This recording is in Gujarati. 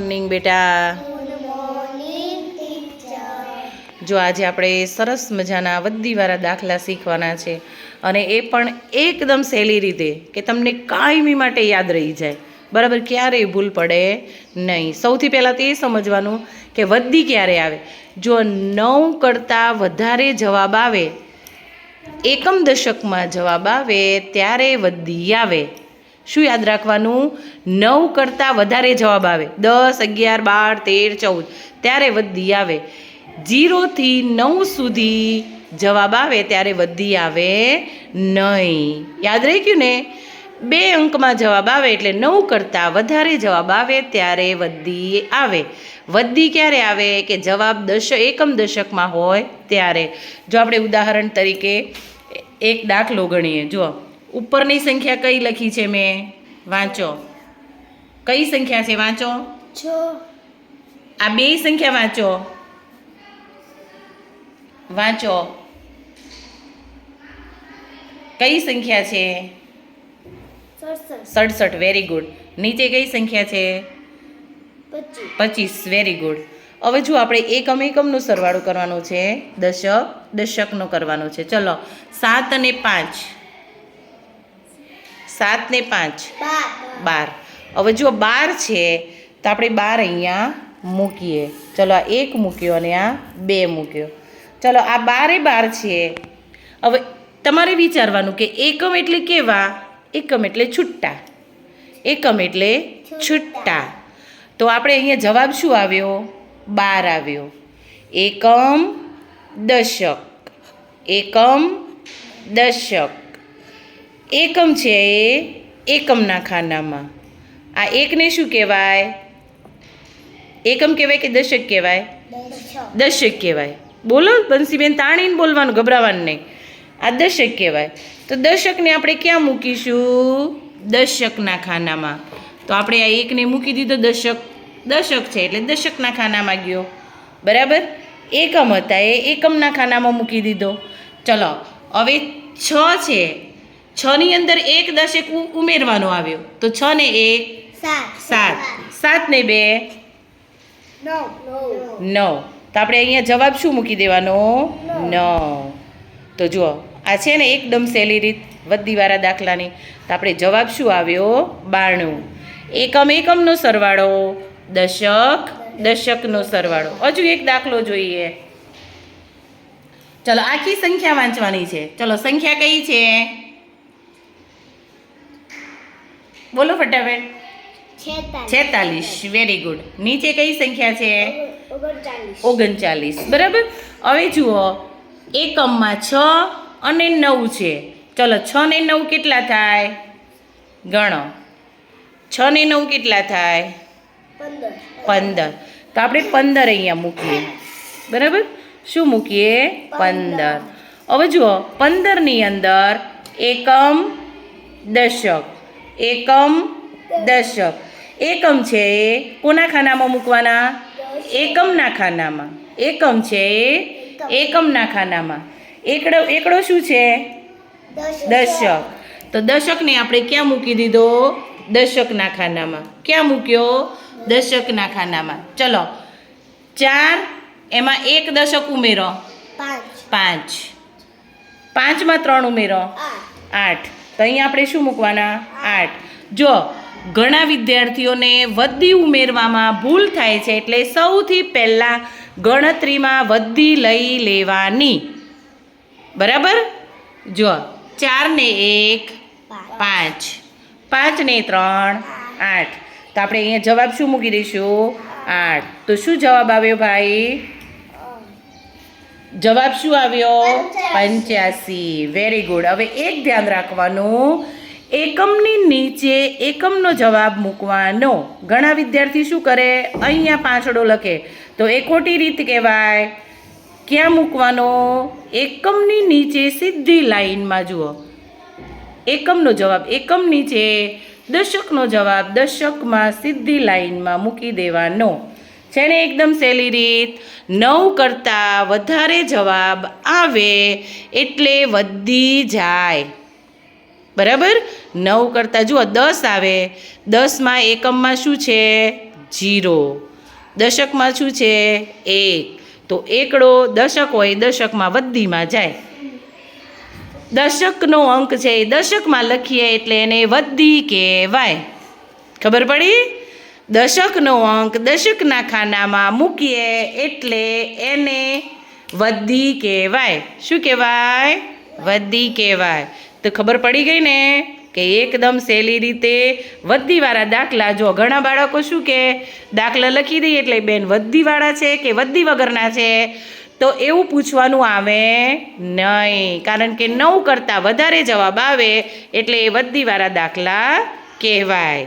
મોર્નિંગ બેટા. જો આજે આપણે સરસ મજાના વદ્દીવાળા દાખલા શીખવાના છે અને એ પણ એકદમ સહેલી રીતે કે તમને કાયમી માટે યાદ રહી જાય. બરાબર, ક્યારેય ભૂલ પડે નહીં. સૌથી પહેલાં તો એ સમજવાનું કે વદ્દી ક્યારે આવે? જો નવ કરતાં વધારે જવાબ આવે, એકમ દશકમાં જવાબ આવે, ત્યારે વદ્દી આવે. શું યાદ રાખવાનું? નવ કરતાં વધારે જવાબ આવે. દસ, અગિયાર, બાર, તેર, ચૌદ. ત્યારે વદ્દી આવે. જીરોથી નવ સુધી જવાબ આવે ત્યારે વદ્દી આવે નહીં. યાદ રહી ગયું ને? બે અંકમાં જવાબ આવે એટલે નવ કરતાં વધારે જવાબ આવે ત્યારે વદ્દી આવે. વદ્દી ક્યારે આવે? કે જવાબ દશ, એકમ દશકમાં હોય ત્યારે. જો આપણે ઉદાહરણ તરીકે એક દાખલો ગણીએ. જો ઉપરની સંખ્યા કઈ લખી છે મેં? વાંચો. કઈ સંખ્યા છે? વાંચો. છ. આ બે સંખ્યા વાંચો. વાંચો. કઈ સંખ્યા છે? સડસઠ. વેરી ગુડ નીચે કઈ સંખ્યા છે? પચીસ. વેરી ગુડ હવે જો આપણે એકમ એકમનું સરવાળો કરવાનો છે દશક દશકનો કરવાનો છે. ચલો સાત અને પાંચ. સાત ને પાંચ. બાર. હવે જો બાર છે તો આપણે બાર અહીંયા મૂકીએ. ચલો આ એક મૂક્યો અને આ બે મૂક્યો. ચલો આ બારે બાર છે. હવે તમારે વિચારવાનું કે એકમ એટલે કેવા? એકમ એટલે છુટ્ટા. એકમ એટલે છુટ્ટા. તો આપણે અહીંયા જવાબ શું આવ્યો? બાર આવ્યો. એકમ દશક. એકમ દશક. એકમ છે એ એકમના ખાનામાં. આ એકને શું કહેવાય? એકમ કહેવાય કે દશક કહેવાય? દશક કહેવાય. બોલો, બંસીબેન તાણીને બોલવાનું, ગભરાવાનું નહીં. આ દશક કહેવાય. તો દશકને આપણે ક્યાં મૂકીશું? દશકના ખાનામાં. તો આપણે આ એકને મૂકી દીધો, દશક. દશક છે એટલે દશકના ખાનામાં ગયો. બરાબર? એકમ હતા એ એકમના ખાનામાં મૂકી દીધો. ચલો, હવે છ છે. છની અંદર એક દશક ઉમેરવાનો આવ્યો. તો છ ને એક સાત. સાત. ને બે નવ. તો આપણે અહીંયા જવાબ શું મૂકી દેવાનો? નવ. તો જુઓ આ છે ને એકદમ સહેલી રીત વદ્દીવાળા દાખલાની. તો આપણે જવાબ શું આવ્યો? બાણું. એકમ એકમનો સરવાળો દશક દશકનો સરવાળો. હજુ એક દાખલો જોઈએ. ચલો આખી સંખ્યા વાંચવાની છે. ચલો સંખ્યા કઈ છે? બોલો ફટાફટ. છેતાલીસ. વેરી ગુડ નીચે કઈ સંખ્યા છે? ઓગણચાલીસ. બરાબર? હવે જુઓ. એકમમાં છ અને નવ છે. ચલો છ ને નવ કેટલા થાય? ગણો. છ ને નવ કેટલા થાય? પંદર. તો આપણે પંદર અહીંયા મૂકીએ. બરાબર? શું મૂકીએ? પંદર. હવે જુઓ. પંદરની અંદર એકમ દશક. એકમ દશક એકમ છે એ કોના ખાનામાં મૂકવાના? એકમના ખાનામાં. એકમ છે એ એકમના ખાનામાં. એકડો એકડો શું છે? દશક. તો દશકને આપણે ક્યાં મૂકી દીધો? દશકના ખાનામાં. ક્યાં મૂક્યો? દશકના ખાનામાં. ચલો. ચાર એમાં એક દશક ઉમેરો. પાંચ. પાંચ. પાંચમાં ત્રણ ઉમેરો. આઠ. તો અહીં આપણે શું મૂકવાના? આઠ. જો ઘણા વિદ્યાર્થીઓને વદ્દી ઉમેરવામાં ભૂલ થાય છે એટલે સૌથી પહેલાં ગણતરીમાં વદ્દી લઈ લેવાની. બરાબર? જો ચારને એક, પાંચ. પાંચને ત્રણ, આઠ. તો આપણે અહીંયા જવાબ શું મૂકી દઈશું? આઠ. તો શું જવાબ આવ્યો ભાઈ? જવાબ શું આવ્યો? પંચ્યાસી. વેરી ગુડ હવે એક ધ્યાન રાખવાનું. એકમની નીચે એકમનો જવાબ મૂકવાનો. ઘણા વિદ્યાર્થી શું કરે? અહીંયા પાંચડો લખે. તો એ ખોટી રીત કહેવાય. ક્યાં મૂકવાનો? એકમની નીચે સીધી લાઈનમાં જુઓ. એકમનો જવાબ એકમ નીચે દશકનો જવાબ દશકમાં સીધી લાઈનમાં મૂકી દેવાનો. છે એકદમ સહેલી રીત નવ કરતાં વધારે જવાબ આવે એટલે વધી જાય. બરાબર? નવ કરતાં જુઓ, દસ આવે. દસમાં એકમમાં શું છે? જીરો દશકમાં શું છે? એક. તો એકડો દશક હોય, દશકમાં વધીમાં જાય. દશકનો અંક છે એ દશકમાં લખીએ એટલે એને વધી કહેવાય. ખબર પડી? દશકનો અંક દશકના ખાનામાં મૂકીએ એટલે એને વદ્દી કહેવાય. શું કહેવાય? વદ્દી કહેવાય. તો ખબર પડી ગઈ ને કે એકદમ સહેલી રીતે વદ્દીવાળા દાખલા જો ઘણા બાળકો શું કે, દાખલા લખી દઈએ એટલે બેન વદ્દીવાળા છે કે વદ્દી વગરના છે? તો એવું પૂછવાનું આવે નહીં. કારણ કે નવ કરતાં વધારે જવાબ આવે એટલે એ વદ્દીવાળા દાખલા કહેવાય.